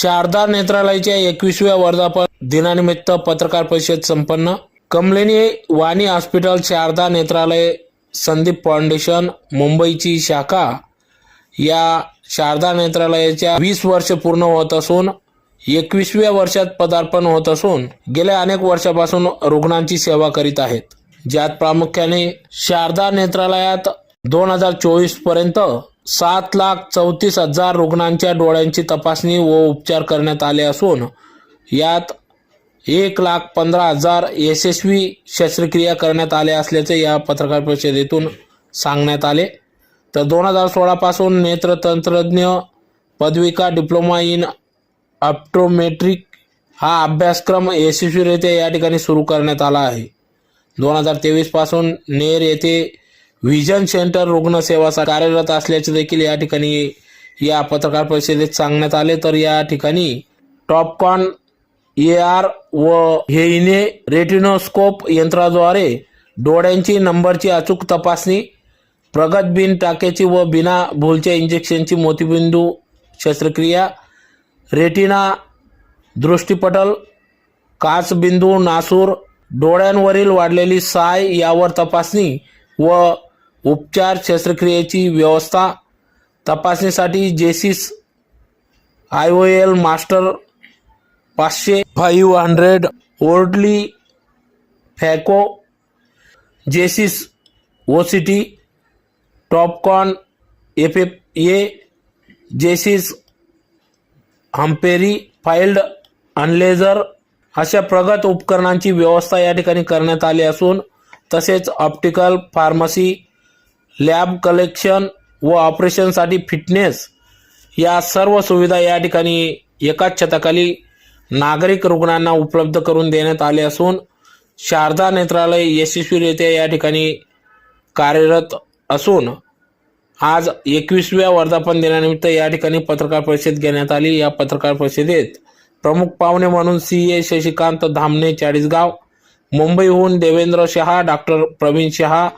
शारदा नेत्रालयाच्या एकवीसव्या वर्धापन दिनानिमित्त पत्रकार परिषद संपन्न. कमलेनी वाणी हॉस्पिटल शारदा नेत्रालय संदीप फाउंडेशन मुंबईची शाखा या शारदा नेत्रालयाच्या वीस वर्ष पूर्ण होत असून एकवीसव्या वर्षात पदार्पण होत असून गेल्या अनेक वर्षापासून रुग्णांची सेवा करीत आहेत. ज्यात प्रामुख्याने शारदा नेत्रालयात दोन हजार चोवीसपर्यंत सात लाख चौतीस हजार रुग्णांच्या डोळ्यांची तपासणी व उपचार करण्यात आले असून यात एक लाख पंधरा हजार यशस्वी शस्त्रक्रिया करण्यात आल्या असल्याचे या पत्रकार परिषदेतून सांगण्यात आले. तर दोन हजार सोळापासून नेत्रतंत्रज्ञ पदविका डिप्लोमा इन ऑप्टोमेट्रिक हा अभ्यासक्रम यशस्वीरित्या या ठिकाणी सुरू करण्यात आला आहे. दोन हजार तेवीसपासून नेर येथे व्हिजन सेंटर रुग्णसेवा कार्यरत असल्याचे देखील या ठिकाणी या पत्रकार परिषदेत सांगण्यात आले. तर या ठिकाणी टॉपकॉन ए आर व हेईने रेटिनोस्कोप यंत्राद्वारे डोळ्यांची नंबरची अचूक तपासणी प्रगत बिन टाक्याची व बिना भूलच्या इंजेक्शनची मोतीबिंदू शस्त्रक्रिया रेटिना दृष्टीपटल काचबिंदू नासूर डोळ्यांवरील वाढलेली साय यावर तपासणी व उपचार शस्त्रक्रियेची व्यवस्था तपासणीसाठी Zeiss I O L master पाचशे five hundred ओर्डली phaco Zeiss O C T Topcon F F A Zeiss Humphrey field analyser अशा प्रगत उपकरणांची व्यवस्था या ठिकाणी करण्यात आली असून तसेच ऑप्टिकल फार्मसी लॅब कलेक्शन व ऑपरेशनसाठी फिटनेस या सर्व सुविधा या ठिकाणी एकाच छताखाली नागरिक रुग्णांना उपलब्ध करून देण्यात आले असून शारदा नेत्रालय यशस्वीरित्या या ठिकाणी कार्यरत असून आज एकवीसव्या वर्धापन दिनानिमित्त या ठिकाणी पत्रकार परिषद घेण्यात आली. या पत्रकार परिषदेत प्रमुख पाहुणे म्हणून सी ए शशिकांत धामणे चाळीसगाव मुंबईहून देवेंद्र शहा डॉक्टर प्रवीण शहा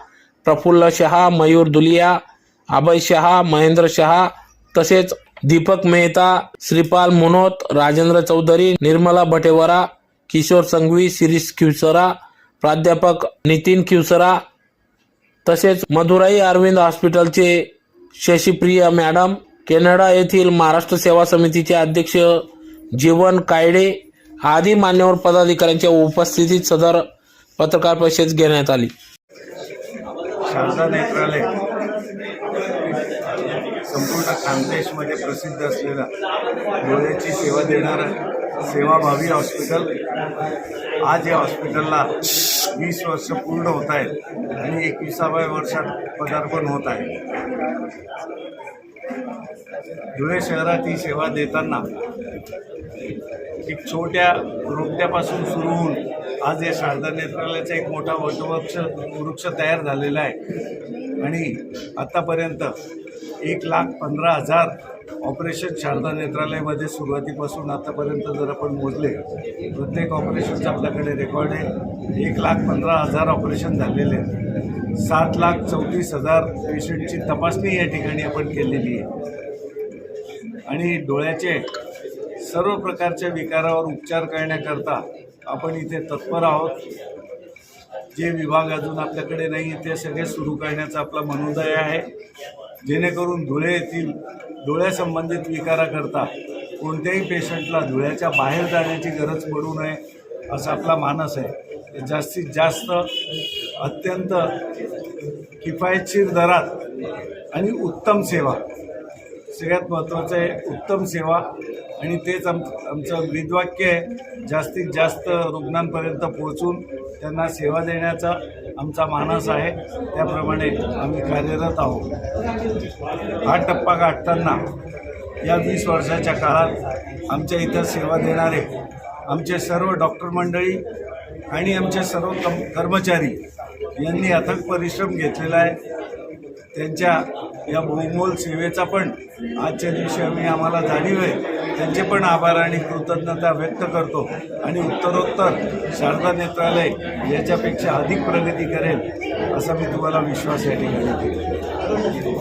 प्रफुल्ल शहा मयूर दुलिया अभय शहा महेंद्र शहा तसेच दीपक मेहता श्रीपाल मुनोत राजेंद्र चौधरी निर्मला भटेवरा किशोर संघवी शिरीष खिवसरा प्राध्यापक नितीन खिवसरा तसेच मधुराई अरविंद हॉस्पिटलचे शशीप्रिया मॅडम कॅनडा येथील महाराष्ट्र सेवा समितीचे अध्यक्ष जीवन कायडे आदी मान्यवर पदाधिकाऱ्यांच्या उपस्थितीत सदर पत्रकार परिषद घेण्यात आली. शारदा नेत्रालय. संपूर्ण खानदेशमध्ये प्रसिद्ध असलेला डोळ्याची सेवा देणारं सेवाभावी हॉस्पिटल. आज या हॉस्पिटलला वीस वर्ष पूर्ण होत आहेत आणि एकविसाव्या वर्षात पदार्पण होत आहे. धुळे शहरात ही सेवा देताना एक छोट्या रोपट्यापासून सुरू होऊन आज या शारदा नेत्रालयाचा एक मोठा वटवृक्ष वृक्ष तयार झालेला आहे. आणि आत्तापर्यंत एक लाख पंधरा हजार ऑपरेशन शारदा नेत्रालयामध्ये सुरुवातीपासून आतापर्यंत जर आपण मोजले प्रत्येक ऑपरेशनचं आपल्याकडे रेकॉर्ड आहे. एक लाख पंधरा हजार ऑपरेशन झालेले आहेत. सात लाख चौतीस हजार पेशंटची तपासणी या ठिकाणी आपण केलेली आहे. आणि डोळ्याचे सर्व प्रकारच्या विकारावर उपचार करण्याकरता आपण इथे तत्पर आहोत. जे विभाग अजून आपल्याकडे नाही ते सगळे सुरू करण्याचा आपला मनोदय आहे. जेणेकरून धुळे येथील डोळ्यासंबंधित विकाराकरता कोणत्याही पेशंटला धुळ्याच्या बाहेर जाण्याची गरज पडू नये असा आपला मानस आहे. जास्तीत जास्त अत्यंत किफायतशीर दरात आणि उत्तम सेवा. सगळ्यात महत्त्वाचं आहे उत्तम सेवा आणि तेच आम आमचं ब्रीदवाक्य आहे. जास्तीत जास्त रुग्णांपर्यंत पोहोचून त्यांना सेवा देण्याचा आमचा मानस आहे. त्याप्रमाणे आम्ही कार्यरत आहोत. हा टप्पा गाठताना या वीस वर्षाच्या काळात आमच्या इथं सेवा देणारे आमचे सर्व डॉक्टर मंडळी आणि आमचे सर्व कम कर्मचारी यांनी अथक परिश्रम घेतलेला आहे. त्यांच्या या बहुमोल सेवेचा पण आजच्या दिवशी आम्ही आम्हाला जाणीव आहे. त्यांचे पण आभार आणि कृतज्ञता व्यक्त करतो. आणि उत्तरोत्तर शारदा नेत्रालय याच्यापेक्षा अधिक प्रगती करेल असा मी तुम्हाला विश्वास या ठिकाणी